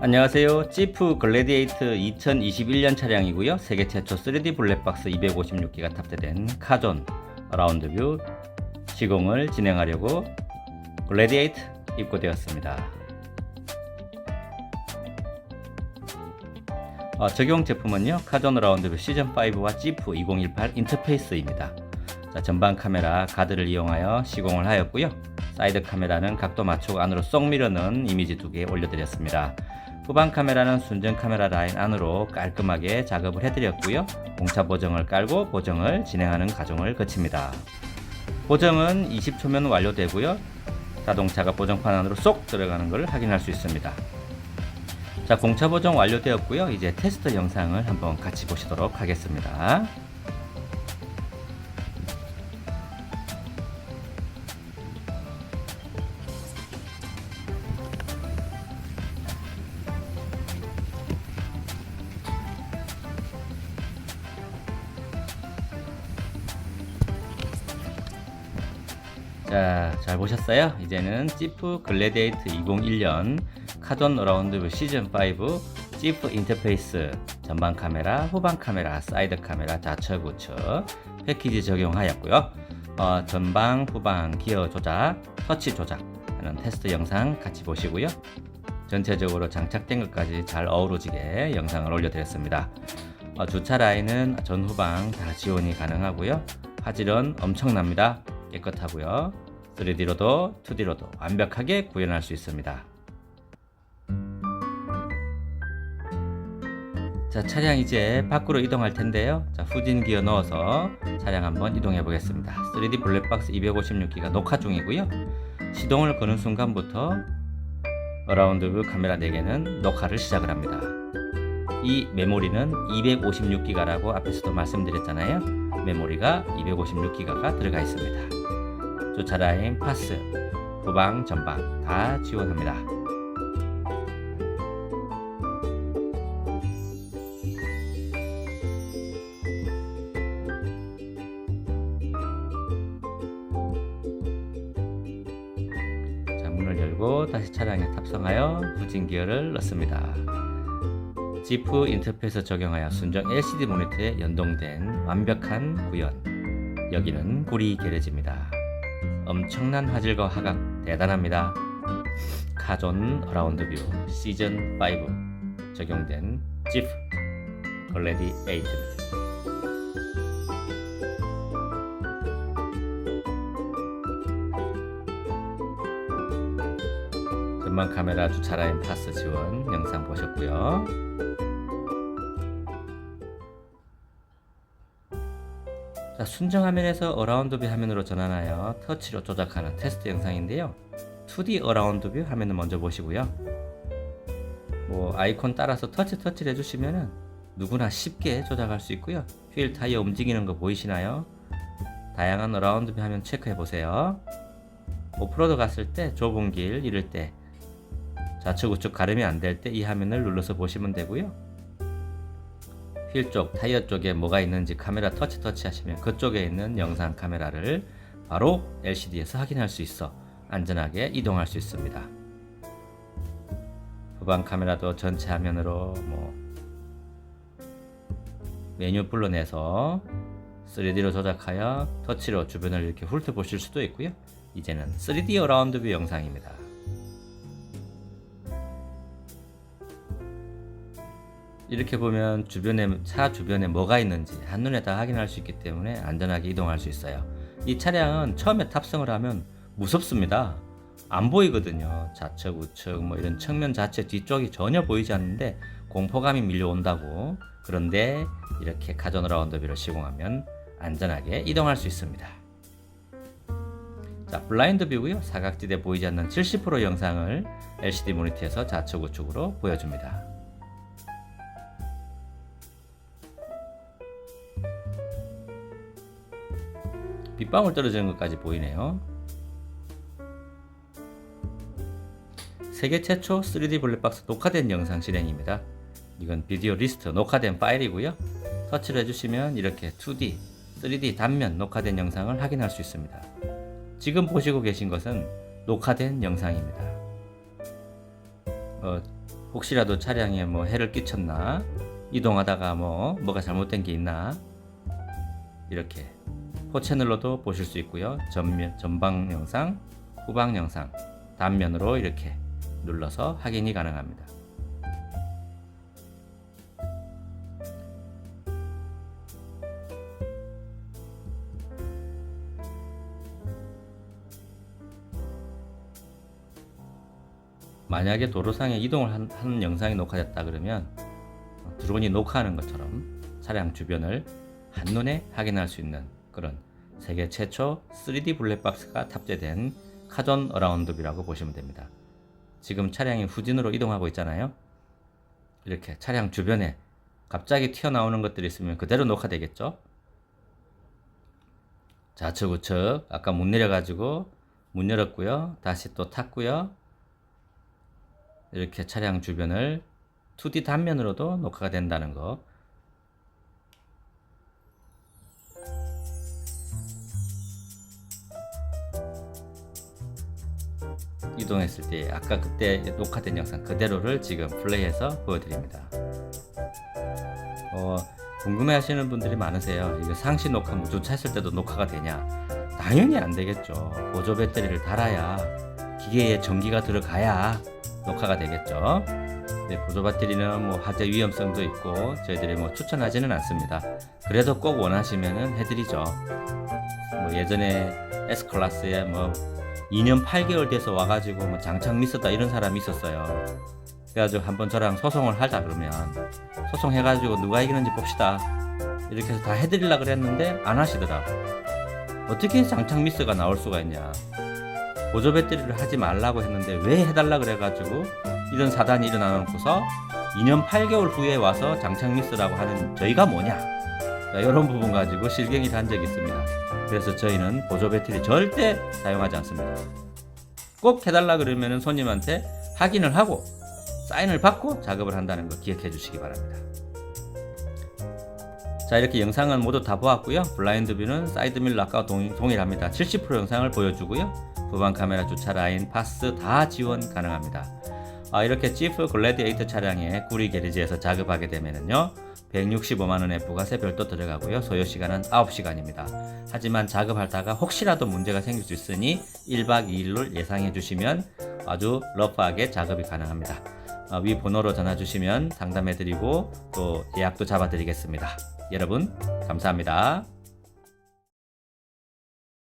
안녕하세요. 지프 글래디에이트 2021년 차량이고요. 세계 최초 3D 블랙박스 256기가 탑재된 카존 라운드뷰 시공을 진행하려고 글래디에이트 입고되었습니다. 어, 적용 제품은요. 카존 라운드뷰 시즌5와 지프 2018 인터페이스입니다. 자, 전방 카메라 가드를 이용하여 시공을 하였고요. 사이드 카메라는 각도 맞추고 안으로 쏙 밀어넣은 이미지 두 개 올려드렸습니다. 후방 카메라는 순정 카메라 라인 안으로 깔끔하게 작업을 해드렸고요. 공차 보정을 깔고 보정을 진행하는 과정을 거칩니다. 보정은 20초면 완료되고요. 자동차가 보정판 안으로 쏙 들어가는 것을 확인할 수 있습니다. 자, 공차 보정 완료되었고요. 이제 테스트 영상을 한번 같이 보시도록 하겠습니다. 자, 잘 보셨어요? 이제는 지프 글래디에이트 2001년 카돈 어라운드 시즌 5 지프 인터페이스 전방 카메라, 후방 카메라, 사이드 카메라, 좌측 우측 패키지 적용하였고요. 어, 전방, 후방 기어 조작, 터치 조작 하는 테스트 영상 같이 보시고요. 전체적으로 장착된 것까지 잘 어우러지게 영상을 올려드렸습니다. 어, 주차 라인은 전후방 다 지원이 가능하고요. 화질은 엄청납니다. 깨끗하고요. 3D로도 2D로도 완벽하게 구현할 수 있습니다. 자, 차량 이제 밖으로 이동할 텐데요. 자, 후진 기어 넣어서 차량 한번 이동해 보겠습니다. 3D 블랙박스 256기가 녹화 중이고요. 시동을 거는 순간부터 어라운드 뷰 카메라 4개는 녹화를 시작을 합니다. 이 메모리는 256기가라고 앞에서도 말씀드렸잖아요. 메모리가 256기가가 들어가 있습니다. 라인, 파스, 후방, 전방 다 지원합니다. 자, 문을 열고 다시 차량에 탑승하여 후진 기어를 넣습니다. 지프 인터페이스 적용하여 순정 LCD 모니터에 연동된 완벽한 구현. 여기는 구리 게레지입니다. 엄청난 화질과 화각 대단합니다. 카존 어라운드 뷰 시즌 5 적용된 지프 글래디 8입니다. 전방 카메라 주차 라인 파스 지원 영상 보셨고요. 자, 순정 화면에서 어라운드 뷰 화면으로 전환하여 터치로 조작하는 테스트 영상인데요. 2D 어라운드 뷰 화면을 먼저 보시고요. 뭐 아이콘 따라서 터치 터치를 해주시면은 누구나 쉽게 조작할 수 있고요. 휠 타이어 움직이는 거 보이시나요? 다양한 어라운드 뷰 화면 체크해 보세요. 오프로드 갔을 때 좁은 길 이럴 때 좌측 우측 가름이 안 될 때 이 화면을 눌러서 보시면 되고요. 휠 쪽, 타이어 쪽에 뭐가 있는지 카메라 터치 터치 하시면 그쪽에 있는 영상 카메라를 바로 LCD에서 확인할 수 있어 안전하게 이동할 수 있습니다. 후방 카메라도 전체 화면으로 뭐 메뉴 불러내서 3D로 조작하여 터치로 주변을 이렇게 훑어보실 수도 있고요. 이제는 3D 어라운드 뷰 영상입니다. 이렇게 보면 주변에 차 주변에 뭐가 있는지 한눈에 다 확인할 수 있기 때문에 안전하게 이동할 수 있어요. 이 차량은 처음에 탑승을 하면 무섭습니다. 안 보이거든요. 좌측, 우측 뭐 이런 측면 자체 뒤쪽이 전혀 보이지 않는데 공포감이 밀려온다고. 그런데 이렇게 카존 라운드뷰를 시공하면 안전하게 이동할 수 있습니다. 자, 블라인드 뷰고요. 사각지대 보이지 않는 70% 영상을 LCD 모니터에서 좌측 우측으로 보여줍니다. 빗방울 떨어지는 것까지 보이네요. 세계 최초 3D 블랙박스 녹화된 영상 실행입니다. 이건 비디오 리스트 녹화된 파일이고요. 터치를 해주시면 이렇게 2D, 3D 단면 녹화된 영상을 확인할 수 있습니다. 지금 보시고 계신 것은 녹화된 영상입니다. 어, 혹시라도 차량에 뭐 해를 끼쳤나 이동하다가 뭐 뭐가 잘못된 게 있나 이렇게 포 채널로도 보실 수 있고요. 전면 전방 영상, 후방 영상 단면으로 이렇게 눌러서 확인이 가능합니다. 만약에 도로상에 이동을 한, 하는 영상이 녹화됐다 그러면 어, 드론이 녹화하는 것처럼 차량 주변을 한눈에 확인할 수 있는 그런 세계 최초 3D 블랙박스가 탑재된 카존 어라운드뷰라고 보시면 됩니다. 지금 차량이 후진으로 이동하고 있잖아요. 이렇게 차량 주변에 갑자기 튀어나오는 것들이 있으면 그대로 녹화되겠죠. 좌측 우측 아까 문 내려가지고 문 열었고요. 다시 또 탔고요. 이렇게 차량 주변을 2D 단면으로도 녹화가 된다는 거. 이동했을 때 아까 그때 녹화된 영상 그대로를 지금 플레이해서 보여드립니다. 어, 궁금해하시는 분들이 많으세요. 이거 상시 녹화 뭐 주차했을 때도 녹화가 되냐? 당연히 안 되겠죠. 보조 배터리를 달아야 기계에 전기가 들어가야 녹화가 되겠죠. 네, 보조 배터리는 뭐 화재 위험성도 있고 저희들이 뭐 추천하지는 않습니다. 그래도 꼭 원하시면은 해드리죠. 뭐 예전에 S 클래스에 뭐 2년 8개월 돼서 와가지고 뭐 장착 미스다 이런 사람이 있었어요. 그래가지고 한번 저랑 소송을 하자 그러면 소송해가지고 누가 이기는지 봅시다. 이렇게 해서 다 해드리려 그랬는데 안 하시더라고. 어떻게 장착 미스가 나올 수가 있냐. 보조 배터리를 하지 말라고 했는데 왜 해달라 그래가지고 이런 사단이 일어나놓고서 2년 8개월 후에 와서 장착 미스라고 하는 저희가 뭐냐. 자, 이런 부분 가지고 실갱이를 한 적이 있습니다. 그래서 저희는 보조 배터리 절대 사용하지 않습니다. 꼭 해달라 그러면 손님한테 확인을 하고 사인을 받고 작업을 한다는 거 기억해 주시기 바랍니다. 자 이렇게 영상은 모두 다 보았고요. 블라인드 뷰는 사이드 밀러 아까 동, 동일합니다. 70% 영상을 보여주고요. 후방 카메라 주차 라인, 파스 다 지원 가능합니다. 아, 이렇게 지프 글래디에이터 차량에 구리 게리지에서 작업하게 되면은요. 165만원의 부가세 별도 들어가고요. 소요 시간은 9시간입니다. 하지만 작업하다가 혹시라도 문제가 생길 수 있으니 1박 2일로 예상해 주시면 아주 러프하게 작업이 가능합니다. 아, 위 번호로 전화 주시면 상담해 드리고 또 예약도 잡아 드리겠습니다. 여러분, 감사합니다.